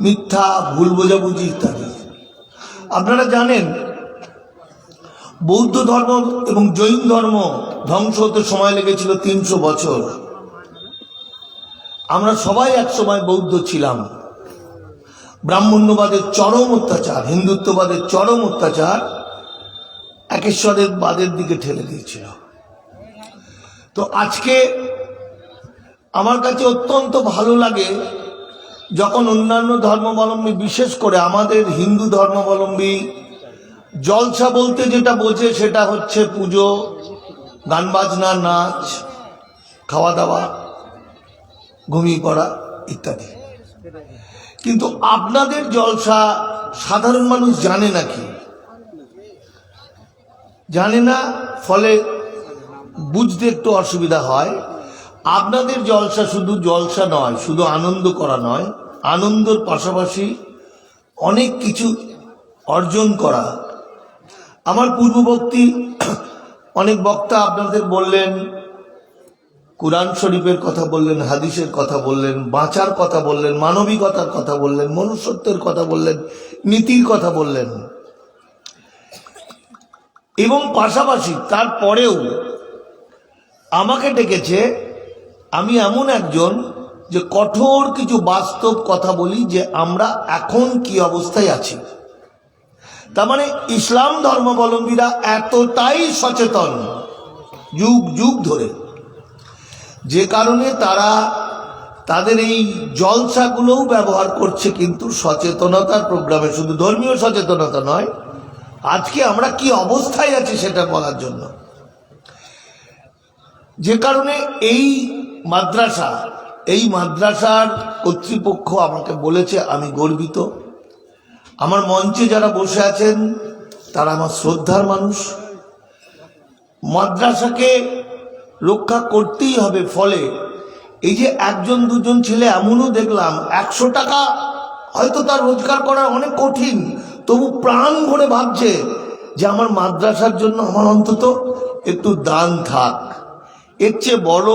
মিথ্যা, ভুল বোঝাবুঝি ইত্যাদি। আপনারা জানেন, বৌদ্ধ ধর্ম এবং জৈন ধর্ম ধ্বংস হতে সময় লেগেছিল তিনশো বছর। আমরা সবাই এক সময় বৌদ্ধ ছিলাম। ব্রাহ্মণ্যবাদের চরম অত্যাচার হিন্দুত্ববাদের চরম অত্যাচার একেশ্বরের বাদের দিকে ঠেলে দিয়েছিল। তো আজকে আমার কাছে অত্যন্ত ভালো লাগে যখন অন্যান্য ধর্মাবলম্বী, বিশেষ করে আমাদের হিন্দু ধর্মাবলম্বী, জলসা বলতে যেটা বোঝে সেটা হচ্ছে পুজো, গান বাজনা, নাচ খাওয়া দাওয়া ঘুমিয়ে পড়া ইত্যাদি। কিন্তু আপনাদের জলসা সাধারণ মানুষ জানে নাকি জানে না, ফলে বুঝতে একটু অসুবিধা হয়। আপনাদের জলসা শুধু জলসা নয়, শুধু আনন্দ করা নয় আনন্দর পাশাপাশি অনেক কিছু অর্জন করা। আমার পূর্ববর্তী অনেক বক্তা আপনাদের বললেন, কোরআন শরীফের কথা বললেন, হাদিসের কথা বললেন, বাঁচার কথা বললেন, মানবিকতার কথা বললেন, মনুষ্যত্বের কথা বললেন, নীতির কথা বললেন। এবং পাশাপাশি তারপরেও আমাকে ডেকেছে, আমি এমন একজন যে কঠোর কিছু বাস্তব কথা বলি যে আমরা এখন কি অবস্থায় আছি। তার মানে ইসলাম ধর্মাবলম্বীরা এতটাই সচেতন যুগ যুগ ধরে যে কারণে তারা তাদের এই জলসাগুলোও ব্যবহার করছে কিন্তু সচেতনতার প্রোগ্রামে, শুধু ধর্মীয় সচেতনতা নয়, আজকে আমরা কি অবস্থায় আছি সেটা বলার জন্য। যে কারণে এই মাদ্রাসা এই মাদ্রাসার কর্তৃপক্ষ আমাকে বলেছে, আমি গর্বিত। আমার মঞ্চে যারা বসে আছেন, তারা আমার শ্রদ্ধার মানুষ। মাদ্রাসাকে রক্ষা করতেই হবে, ফলে এই যে একজন, দুজন ছেলে এমনও দেখলাম, একশো টাকা হয়তো তার রোজগার করা অনেক কঠিন, তবু প্রাণ ভরে ভাবছে যে আমার মাদ্রাসার জন্য আমার অন্তত একটু দান থাক। এর চেয়ে বড়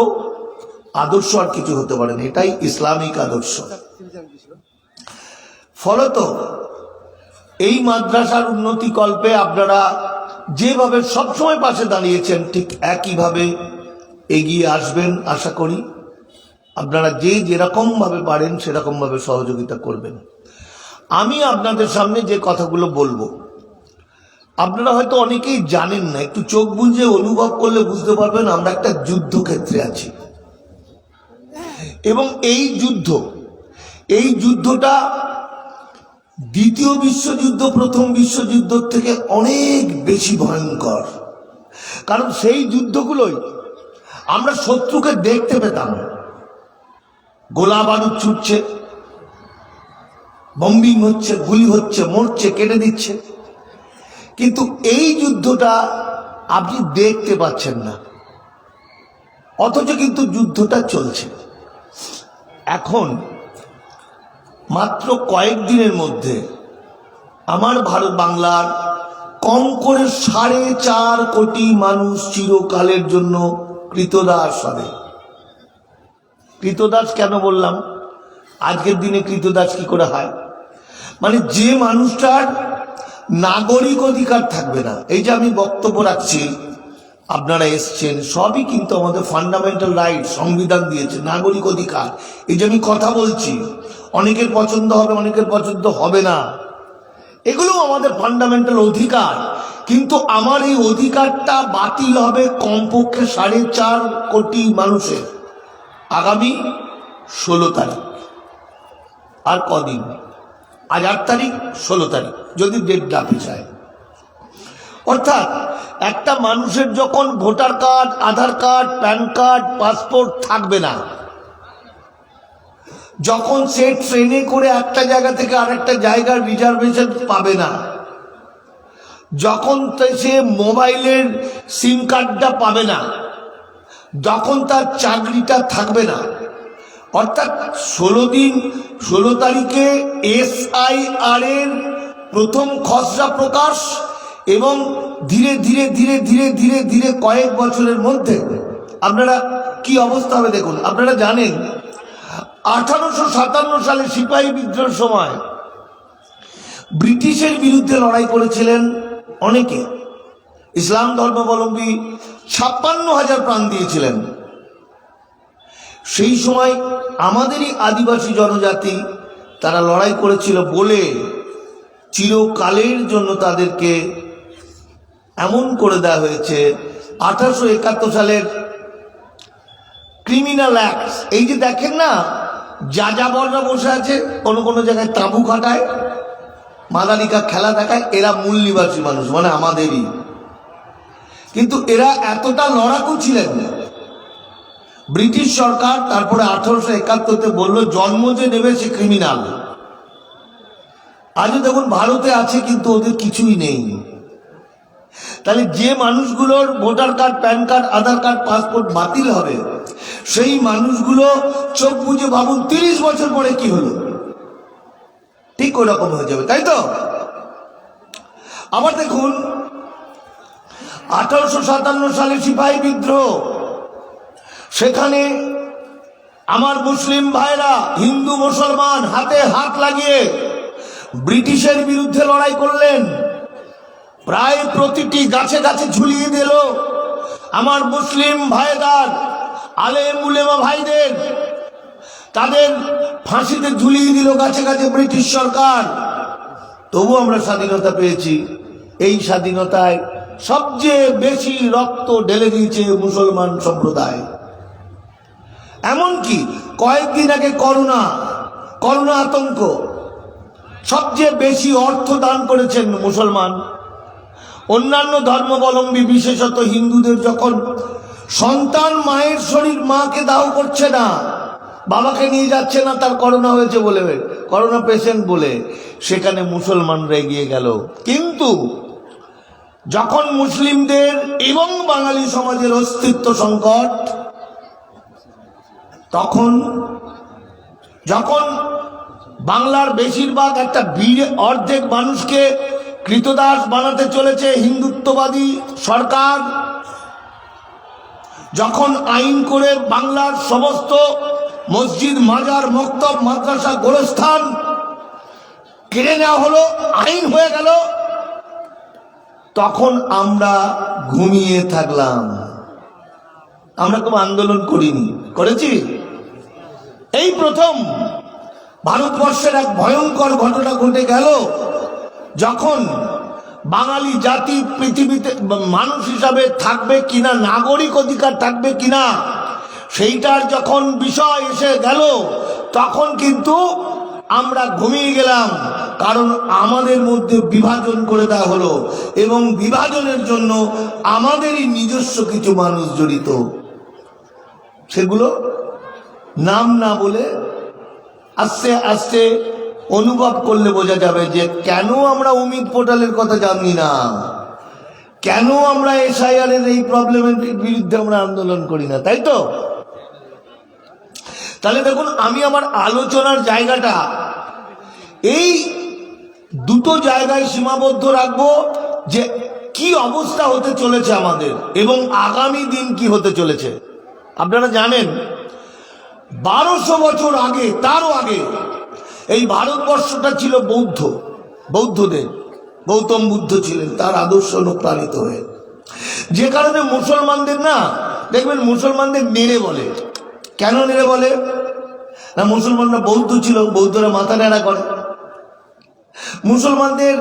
আদর্শ আর কিছু হতে পারে না, এটাই ইসলামিক আদর্শ। ফলত এই মাদ্রাসার উন্নতি কল্পে আপনারা যেভাবে সবসময় পাশে দাঁড়িয়েছেন, ঠিক একইভাবে এগিয়ে আসবেন, আশা করি। আপনারা যে যেরকম ভাবে পারেন সেরকম ভাবে সহযোগিতা করবেন। আমি আপনাদের সামনে যে কথাগুলো বলব, আপনারা হয়তো অনেকেই জানেন না, একটু চোখ বুঝে অনুভব করলে বুঝতে পারবেন আমরা একটা যুদ্ধক্ষেত্রে আছি। এবং এই যুদ্ধ, এই যুদ্ধটা দ্বিতীয় বিশ্বযুদ্ধ, প্রথম বিশ্বযুদ্ধ থেকে অনেক বেশি ভয়ঙ্কর। কারণ সেই যুদ্ধগুলোই আমরা শত্রুকে দেখতে পেতাম। গোলা বারুদ ছুটছে, বম্বিং হচ্ছে, গুলি হচ্ছে, মরছে, কেটে দিচ্ছে। কিন্তু এই যুদ্ধটা আপনি দেখতে পাচ্ছেন না। অথচ কিন্তু যুদ্ধটা চলছে। এখন, মাত্র কয়েকদিনের মধ্যে, আমার ভারত বাংলার কম করে সাড়ে চার কোটি মানুষ চিরকালের জন্য কৃতদাস হবে। কৃতদাস কেন বললাম? আজকের দিনে কৃতদাস কি করে হয়? মানে যে মানুষটার নাগরিক অধিকার থাকবে না, এই যে আমি বক্তব্য রাখছি আপনারা এসছেন, সবই কিন্তু আমাদের ফান্ডামেন্টাল রাইট সংবিধান দিয়েছে, নাগরিক অধিকার। এই যে আমি কথা বলছি, অনেকের পছন্দ হবে, অনেকের পছন্দ হবে না। এগুলো আমাদের ফান্ডামেন্টাল অধিকার। কিন্তু আমার এই অধিকারটা বাতিল হবে কমপক্ষে সাড়ে চার কোটি মানুষের আগামী ষোলো তারিখ। আর কদিন? আজ আট তারিখ, ষোলো তারিখ, যদি ডেট ডাকে চায় অর্থাৎ একটা মানুষের যখন voter card, Aadhaar card, PAN card, passport থাকবে না। যখন সে ট্রেনে করে একটা জায়গা থেকে আরেকটা জায়গার রিজার্ভেশন পাবে না। যখন সে মোবাইলের সিম কার্ডটা পাবে না। যখন তার চাকরিটা থাকবে না। অর্থাৎ ষোলো দিন, ষোলো তারিখে এসআইআর এর প্রথম খসড়া প্রকাশ এবং ধীরে ধীরে ধীরে ধীরে ধীরে ধীরে কয়েক বছরের মধ্যে আপনারা কি অবস্থা হবে দেখুন, আপনারা জানেন, আঠারোশো সাতান্ন সালে সিপাহী বিদ্রোহের সময় ব্রিটিশের বিরুদ্ধে লড়াই করেছিলেন অনেকে। ইসলাম ধর্মাবলম্বী ছাপ্পান্ন হাজার প্রাণ দিয়েছিলেন। সেই সময় আমাদেরই আদিবাসী জনজাতি তারা লড়াই করেছিল বলে চিরকালের জন্য তাদেরকে এমন করে দেওয়া হয়েছে, আঠারোশো একাত্তর সালের ক্রিমিনাল অ্যাক্ট এই যে দেখেন না, যা যা বলরা বসে আছে, কোনো কোনো জায়গায় তাঁবু খাটায়, মাদালিকা খেলা দেখায়, এরা মূল নিবাসী মানুষ মানে আমাদেরই। কিন্তু এরা এতটা লড়াকু ছিলেন। না ব্রিটিশ সরকার তারপরে আঠারোশো একাত্তরতে বলল, জন্ম যে নেবে সে ক্রিমিনাল আজও দেখুন, ভারতে আছে, কিন্তু ওদের কিছুই নেই। তাহলে যে মানুষগুলোর voter card, PAN card, Aadhaar card, passport বাতিল হবে, সেই মানুষগুলো চোখ বুঝে ভাবুন তিরিশ বছর পরে কি হলো। ঠিক ওই রকম হয়ে যাবে, তাই তো? আবার দেখুন, আঠারোশো সাতান্ন সালে সিপাহী বিদ্রোহ, সেখানে আমার মুসলিম ভাইরা, হিন্দু মুসলমান, হাতে হাত লাগিয়ে ব্রিটিশের বিরুদ্ধে লড়াই করলেন। প্রায় প্রতিটি গাছে গাছে ঝুলিয়ে দিল। আমার মুসলিম ভাইদার আলেম উলেমা ভাইদের, তাদের ফাঁসিতে ঝুলিয়ে দিল গাছে গাছে ব্রিটিশ সরকার। তবু আমরা স্বাধীনতা পেয়েছি। এই স্বাধীনতায় সবচেয়ে বেশি রক্ত ঢেলে দিয়েছে মুসলমান সম্প্রদায়। এমনকি কয়েকদিন আগে করোনা করোনা আতঙ্ক, সবচেয়ে বেশি অর্থ দান করেছেন মুসলমান। অন্যান্য ধর্মাবলম্বী, বিশেষত হিন্দুদের যখন সন্তান মায়ের শরীর মাকে দাহ করছে না, বাবাকে নিয়ে যাচ্ছে না, তার করোনা হয়েছে বলে, করোনা পেশেন্ট বলে, সেখানে মুসলমানরা এগিয়ে গেল। কিন্তু যখন মুসলিমদের এবং বাঙালি সমাজের অস্তিত্ব সংকট, তখন যখন বাংলার বেশিরভাগ একটা অর্ধেক মানুষকে কৃতদাস বানাতে চলেছে হিন্দুত্ববাদী সরকার। যখন আইন করে বাংলার সমস্ত মসজিদ, মাজার, মক্তব, মাদ্রাসা, গোরস্থান কেড়ে নেওয়া হলো, আইন হয়ে গেল, তখন আমরা ঘুমিয়ে থাকলাম। আমরা কোনো আন্দোলন করিনি। করেছি? এই প্রথম ভারতবর্ষের এক ভয়ঙ্কর ঘটনা ঘটে গেল। যখন বাঙালি জাতি পৃথিবীতে মানুষ হিসাবে থাকবে কিনা, নাগরিক অধিকার থাকবে কিনা, সেইটার যখন বিষয় এসে গেল, তখন কিন্তু আমরা ঘুমিয়ে গেলাম, কারণ আমাদের মধ্যে বিভাজন করে দেওয়া হলো এবং বিভাজনের জন্য আমাদেরই নিজস্ব কিছু মানুষ জড়িত। সেগুলো নাম না বলে আস্তে আস্তে অনুভব করলে বোঝা যাবে যে কেন আমরা অমিত পোর্টালের কথা জানি না? কেন আমরা এসআইআর এর এই প্রবলেমের বিরুদ্ধে আমরা আন্দোলন করি না? তাই তো? তাহলে দেখুন, আমি আমার আলোচনার জায়গাটা এই দুটো জায়গায় সীমাবদ্ধ রাখব যে কি অবস্থা হতে চলেছে আমাদের এবং আগামী দিন কি হতে চলেছে। আপনারা জানেন, বারোশো বছর আগে, তারও আগে এই ভারতবর্ষটা ছিল বৌদ্ধ, বৌদ্ধদের, গৌতম বুদ্ধ ছিলেন, তার আদর্শ অনুপ্রাণিত হয়ে। যে কারণে মুসলমানদের না, দেখবেন মুসলমানদের নেড়ে বলে। কেন নেড়ে বলে? না, মুসলমানরা বৌদ্ধ ছিল, বৌদ্ধরা মাথা নেড়া করে। মুসলমানদের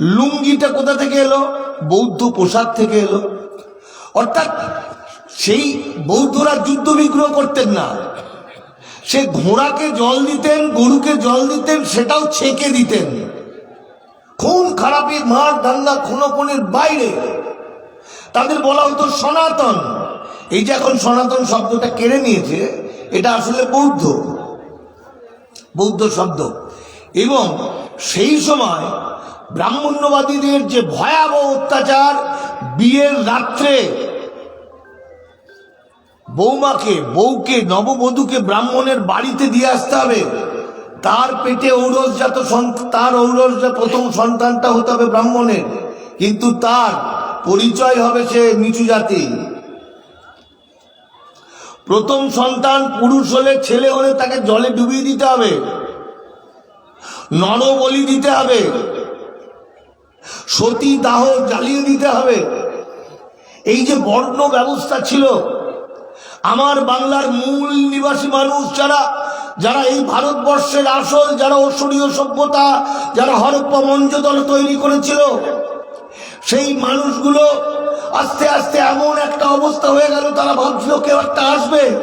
লুঙ্গিটা কোথা থেকে এলো? বৌদ্ধ পোশাক থেকে এলো। অর্থাৎ সেই বৌদ্ধরা যুদ্ধ বিগ্রহ করতেন না। সে ঘোড়াকে জল দিতেন, গরুকে জল দিতেন, সেটাও ছেঁকে দিতেন। খুন খারাপের মার দাঙ্গা খুনোখুনের বাইরে। তাদের বলা হতো সনাতন। এই যে এখন সনাতন শব্দটা কেড়ে নিয়েছে, এটা আসলে বৌদ্ধ। বৌদ্ধ শব্দ। এবং সেই সময় ব্রাহ্মণ্যবাদীদের যে ভয়াবহ অত্যাচার, বিয়ের রাত্রে বৌমাকে, বউকে, নববধূকে ব্রাহ্মণের বাড়িতে দিয়ে আসতে হবে। তার পেটে ঔরসজাত তার ঔরসজাত প্রথম সন্তানটা হতে হবে ব্রাহ্মণের। কিন্তু তার পরিচয় হবে সে নিচু জাতি প্রথম সন্তান পুরুষ হলে ছেলে হলে তাকে জলে ডুবিয়ে দিতে হবে। নর বলি দিতে হবে। সতী দাহ জ্বালিয়ে দিতে হবে। এই যে বর্ণ ব্যবস্থা ছিল আমার বাংলার মূল নিবাসী মানুষ যারা যারা এই ভারতবর্ষের আসল, যারা অসুরীয় সভ্যতা, যারা হরপ্পা মঞ্চদল তৈরি করেছিল, সেই মানুষগুলো আস্তে আস্তে এমন একটা অবস্থা হয়ে গেল, তারা ভাবছিল কেউ একটা আসবে,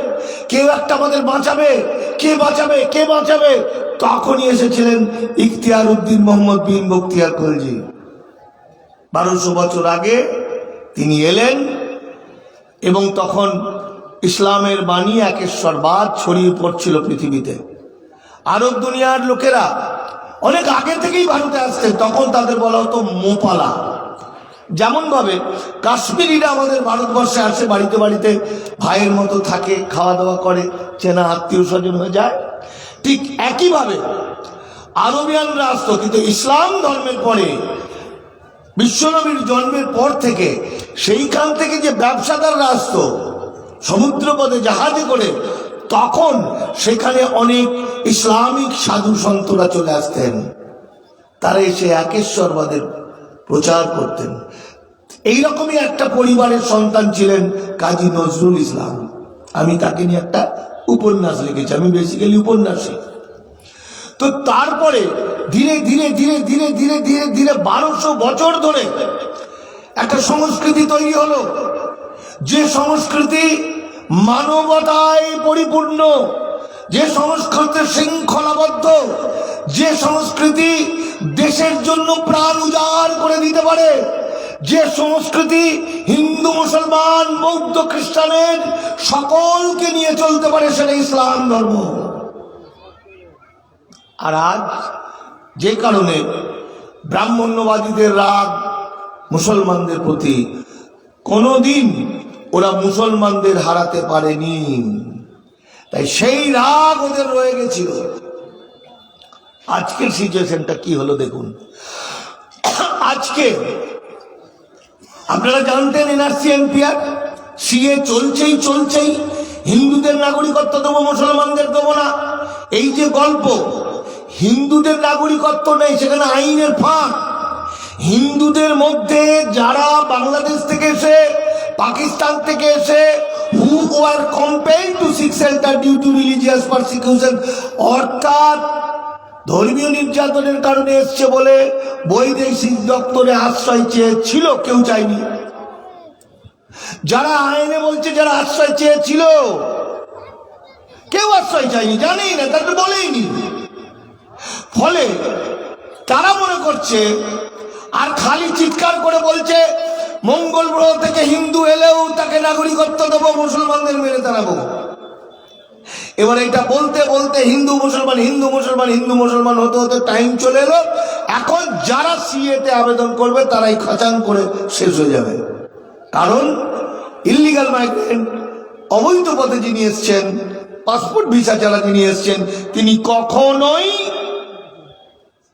কেউ একটা আমাদের বাঁচাবে, কে বাঁচাবে কে বাঁচাবে? তখনই এসেছিলেন ইখতিয়ার উদ্দিন মোহাম্মদ বিন বখতিয়ার খলজি। বারোশো বছর আগে তিনি এলেন এবং তখন ইসলামের বাণী একেশ্বরবাদ ছড়িয়ে পড়ছিল পৃথিবীতে। আরব দুনিয়ার লোকেরা অনেক আগে থেকেই ভারতে আসতেন, তখন তাদের বলা হতো মোপালা। যেমন ভাবে কাশ্মীরিরা আমাদের ভারতবর্ষে আসে, বাড়িতে বাড়িতে ভাইয়ের মতো থাকে খাওয়া দাওয়া করে, চেনা আত্মীয় স্বজন হয়ে যায়। ঠিক একইভাবে আরবিয়ানরা আসতো, কিন্তু ইসলাম ধর্মের পরে, বিশ্বনবীর জন্মের পর থেকে, সেইখান থেকে যে ব্যবসাদাররা আসতো সমুদ্রপথে জাহাজে করে তখন সেখানে অনেক ইসলামিক সাধু সন্তরা চলে আসতেন। তারা এসে একেশ্বরবাদের প্রচার করতেন। এইরকমই একটা পরিবারের সন্তান ছিলেন কাজী নজরুল ইসলাম। আমি তাকে নিয়ে একটা উপন্যাস লিখেছি। আমি বেসিক্যালি উপন্যাসী তো তারপরে ধীরে ধীরে ধীরে ধীরে ধীরে ধীরে ধীরে বারোশো বছর ধরে একটা সংস্কৃতি তৈরি হলো। যে সংস্কৃতি মানবতায় পরিপূর্ণ, যে সংস্কৃতি শৃঙ্খলাবদ্ধ, যে সংস্কৃতি দেশের জন্য প্রাণ উজাড় করে দিতে পারে, যে সংস্কৃতি হিন্দু, মুসলমান, বৌদ্ধ, খ্রিস্টানের সকলকে নিয়ে চলতে পারে সেটা ইসলাম ধর্ম। আর আজ যে কারণে ব্রাহ্মণ্যবাদীদের রাগ মুসলমানদের প্রতি কোনোদিন ওরা মুসলমানদের হারাতে পারেনি। তাই সেই রাগ ওদের রয়ে গেছিল। আজকের সিচুয়েশনটা কি হলো দেখুন। আজকে আপনারা জানতেন এনআরসি, এনপিআর? সিএ চলছেই চলছেই। হিন্দুদের নাগরিকত্ব দেবো, মুসলমানদের দেবো না। এই যে গল্প, হিন্দুদের নাগরিকত্ব নেই, সেখানে আইনের ফাঁক। হিন্দুদের মধ্যে যারা বাংলাদেশ থেকে এসে পাকিস্তান থেকে এসে who are compel to seek shelter due to religious persecution অর্থাৎ ধর্মীয় নির্যাতনের কারণে এসছে বলে বৈদেশিক দপ্তরে আশ্রয় চেয়েছিল, কেউ চায়নি। যারা আইনে বলছে যারা আশ্রয় চেয়েছিল, কেউ আশ্রয় চায়নি, জানেই না তাদের বলেইনি। ফলে তারা মনে করছে, আর খালি চিৎকার করে বলছে মঙ্গল গ্রহ থেকে হিন্দু এলেও তাকে নাগরিকত্ব দেবো, মুসলমানদের মেরে তাড়াবো এবার এটা বলতে বলতে হিন্দু মুসলমান হিন্দু মুসলমান হিন্দু মুসলমান হতে হতে টাইম চলে এলো। এখন যারা সিএতে আবেদন করবে, তারাই খাচাং করে শেষ হয়ে যাবে। কারণ ইলিগাল মাইগ্রেন্ট অবৈধ পথে যিনি এসছেন পাসপোর্ট ভিসা ছাড়া যিনি এসছেন, তিনি কখনোই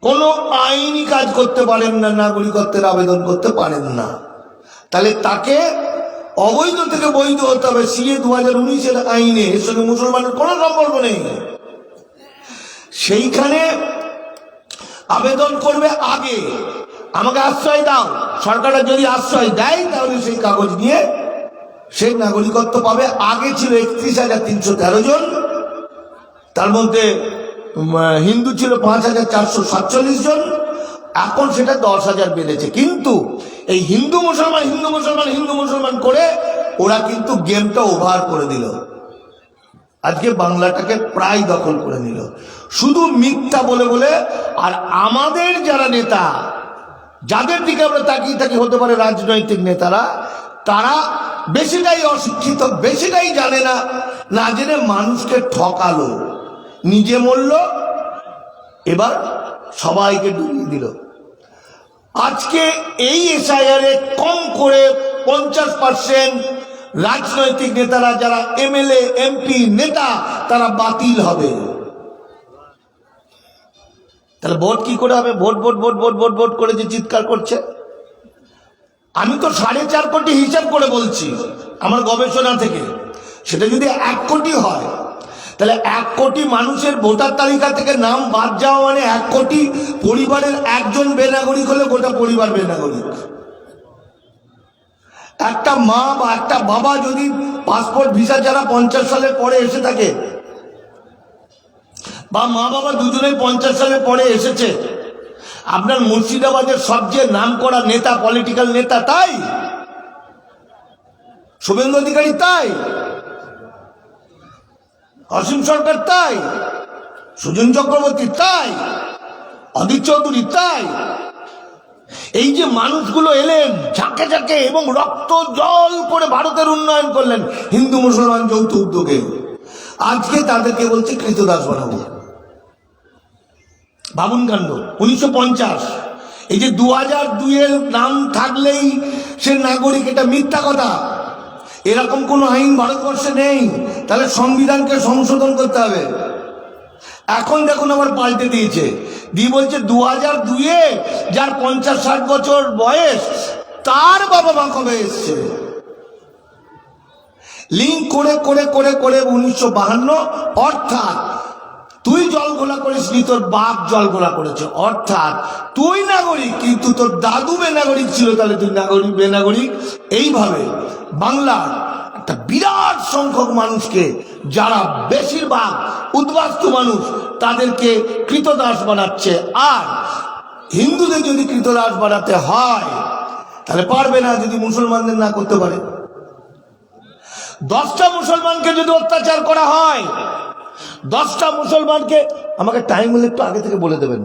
কোনো আইনি কাজ করতে পারেন না, নাগরিকত্বের আবেদন করতে পারেন না। তাহলে তাকে অবৈধ থেকে বৈধ হতে হবে। সিএ দু হাজার উনিশের আইনে। এর সঙ্গে মুসলমানের কোনো সম্পর্ক নেই। সেইখানে আবেদন করবে আগে। আমাকে আশ্রয় দাও। সরকারটা যদি আশ্রয় দেয়, তাহলে সেই কাগজ নিয়ে সেই নাগরিকত্ব পাবে। আগে ছিল একত্রিশ হাজার তিনশো তেরো জন। তার মধ্যে হিন্দু ছিল পাঁচ হাজার চারশো সাতচল্লিশ জন। এখন সেটা দশ হাজার বেড়েছে। কিন্তু এই হিন্দু মুসলমান হিন্দু মুসলমান হিন্দু মুসলমান করে ওরা কিন্তু গেমটা ওভার করে দিল। আজকে বাংলাটাকে প্রায় দখল করে নিল। শুধু মিথ্যা বলে বলে আর আমাদের যারা নেতা, যাদের দিকে আমরা তাকিয়ে থাকি হতে পারে রাজনৈতিক নেতারা, তারা বেশিটাই অশিক্ষিত, বেশিটাই জানে না না জেনে মানুষকে ঠকালো, নিজে মরল, এবার সবাইকে ডুবিয়ে দিল। আজকে এই এসআইআর কম করে পঞ্চাশ পার্সেন্ট রাজনৈতিক নেতারা যারা এমএলএ, এমপি, নেতা, তারা বাতিল হবে। তাহলে ভোট কি করে হবে? Vote vote vote vote vote vote করে যে চিৎকার করছে। আমি তো সাড়ে চার কোটি হিসাব করে বলছি আমার গবেষণা থেকে। সেটা যদি এক কোটি হয় তাহলে এক কোটি মানুষের ভোটার তালিকা থেকে নাম বাদ যাওয়া মানে এক কোটি পরিবারের একজন বেনাগরিক হলে গোটা পরিবার বেনাগরিক। একটা মা বা একটা বাবা যদি পাসপোর্ট, ভিসা যারা পঞ্চাশ সালের পরে এসে থাকে, বা মা বাবা দুজনেই পঞ্চাশ সালের পরে এসেছে, আপনার মুর্শিদাবাদের সবচেয়ে নাম করা নেতা পলিটিক্যাল নেতা তাই? শুভেন্দু অধিকারী তাই? অসীম সরকার তাই, সুজন চক্রবর্তী তাই অদিত চৌধুরী তাই। এই যে মানুষগুলো এলেন, ঝাঁকে ঝাঁকে এবং রক্ত, জল করে ভারতের উন্নয়ন করলেন হিন্দু মুসলমান যৌথ উদ্যোগে। আজকে তাদেরকে বলছে কৃতদাস বানাবো। বাবুন কাণ্ড, উনিশশো পঞ্চাশ। এই যে দু হাজার দুইয়ের নাম থাকলেই সে নাগরিক, এটা মিথ্যা কথা। এরকম কোনো আইন ভারতবর্ষে নেই। তাহলে সংবিধানকে সংশোধন করতে হবে। এখন দেখুন আবার পাল্টে দিয়েছে। দি বলছে দু হাজার দুইয়ে যার পঞ্চাশ ষাট বছর বয়স, তার বাবা মা কবে এসছে? লিঙ্ক করে করে করে করে উনিশশো বাহান্ন, অর্থাৎ তুই জল গোলা করিস নি, তোর বাপ জল গোলা করেছে। অর্থাৎ তুই নাগরিক, কিন্তু তোর দাদু বেনাগরিক ছিল, তাহলে তুই নাগরিক বেনাগরিক এইভাবে বাংলার একটা বিরাট সংখ্যক মানুষকে, যারা বেশিরভাগ উদ্বাস্তু মানুষ, তাদেরকে কৃতদাস বানাচ্ছে। আর হিন্দুদের যদি কৃতদাস বানাতে হয়, তাহলে পারবে না যদি মুসলমানদের না করতে পারে। দশটা মুসলমানকে যদি অত্যাচার করা হয় দশটা মুসলমানকে আমাকে টাইম হলে একটু আগে থেকে বলে দেবেন।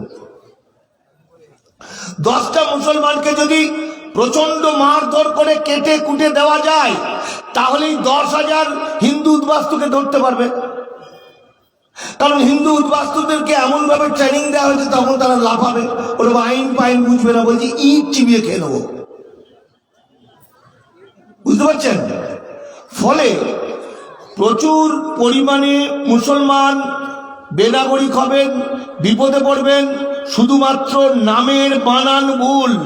দশটা মুসলমানকে যদি প্রচণ্ড মারধর করে কেটে কুটে দেওয়া যায়, তাহলেই দশ হাজার হিন্দু উদ্বাস্তুকে ধরতে পারবে। কারণ হিন্দু উদ্বাস্তুদেরকে এমন ভাবে ট্রেনিং দেওয়া হয়েছে, তখন তারা লাফাবে। ওরকম আইন পাইন বুঝবে না, বলছে ইট চিবিয়ে খেয়ে নেব। বুঝতে পারছেন? ফলে প্রচুর পরিমাণে মুসলমান বেনাগরিক হবেন, বিপদে পড়বেন, শুধুমাত্র নামের বানান ভুল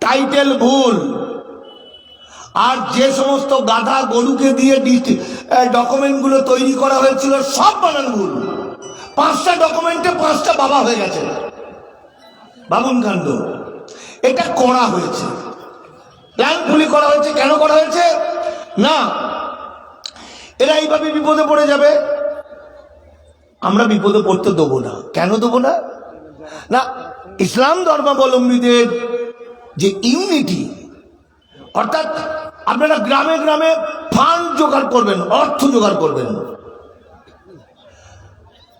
টাইটেল ভুল। আর যে সমস্ত গাধা গরুকে দিয়ে ডকুমেন্টগুলো তৈরি করা হয়েছিল, সব বানান ভুল। পাঁচটা ডকুমেন্টে পাঁচটা বাবা হয়ে গেছে। বাবুন কাণ্ড। এটা করা হয়েছে। প্ল্যানফুলি করা হয়েছে। কেন করা হয়েছে? না এরা এইভাবে বিপদে পড়ে যাবে? আমরা বিপদে পড়তে দেবো না। কেন দেবো না? না, ইসলাম ধর্মাবলম্বীদের যে ইউনিটি, অর্থাৎ আপনারা গ্রামে গ্রামে ফান্ড জোগাড় করবেন, অর্থ জোগাড় করবেন।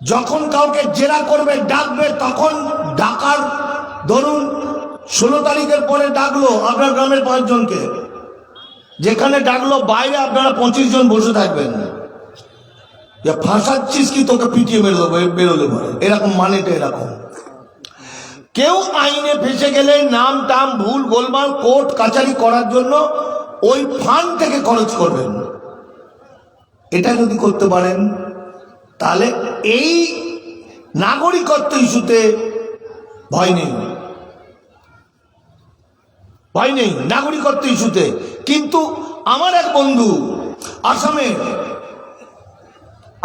যখন কাউকে জেরা করবে, ডাকবে, তখন ডাকার, ধরুন, ষোলো তারিখের পরে ডাকলো আপনার গ্রামের পাঁচজনকে। যেখানে ডাকলো, বাইরে আপনারা পঁচিশ জন বসে থাকবেন। যে ফাঁসাচ্ছিস কি, তোকে পিটিয়ে দেবো বেরোলে পরে। এরকম, মানেটা এরকম। কেউ আইনে ফেসে গেলে নাম টাম ভুল গোলমাল কোর্ট কাচারি করার জন্য ওই ফান্ড থেকে খরচ করবেন। এটা যদি করতে পারেন, তাহলে এই নাগরিকত্ব ইস্যুতে ভয় নেই। ভয় নেই, নাগরিকত্ব ইস্যুতে। কিন্তু আমার এক বন্ধু আসামের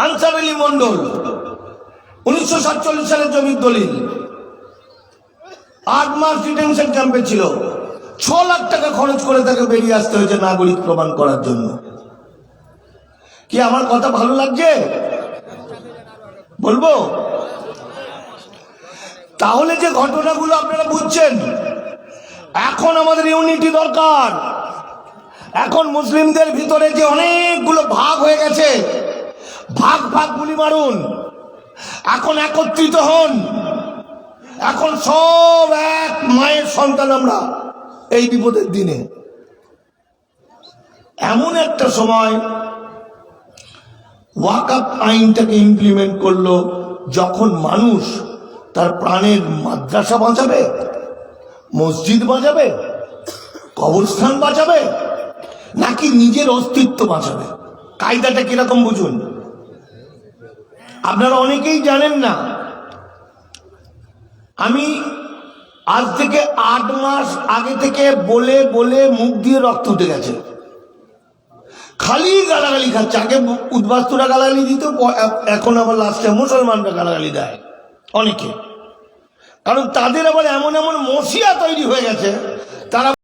আনসার আলী মন্ডল উনিশশো সাতচল্লিশ সালের জমির দলিল। আট মাস ডিটেনশন ক্যাম্পে ছিল। ছ লাখ টাকা খরচ করে তাকে বেরিয়ে আসতে হয়েছে নাগরিক প্রমাণ করার জন্য। কি আমার কথা ভালো লাগছে? বলব? তাহলে যে ঘটনাগুলো আপনারা বুঝছেন, এখন আমাদের ইউনিটি দরকার। এখন মুসলিমদের ভিতরে যে অনেকগুলো ভাগ হয়ে গেছে, ভাগ ভাগ গুলি মারুন। এখন একত্রিত হন। এখন সব এক মায়ের সন্তান আমরা এই বিপদের দিনে। এমন একটা সময় ওয়াকাপ আইনটাকে ইমপ্লিমেন্ট করল, যখন মানুষ তার প্রাণের মাদ্রাসা বাঁচাবে, মসজিদ বাঁচাবে, কবরস্থান বাঁচাবে নাকি নিজের অস্তিত্ব বাঁচাবে? কায়দাটা কীরকম বুঝুন? আপনারা অনেকেই জানেন না, আমি আজ থেকে আট মাস আগে থেকে বলে বলে মুখ দিয়ে রক্ত উঠে গেছে। খালি গালাগালি খাচ্ছে। আগে উদ্বাস্তুরা গালাগালি দিত এখন আবার লাস্টে মুসলমানরা গালাগালি দেয়, অনেকে। কারণ তাদের আবার এমন এমন মসিয়া তৈরি হয়ে গেছে, তারা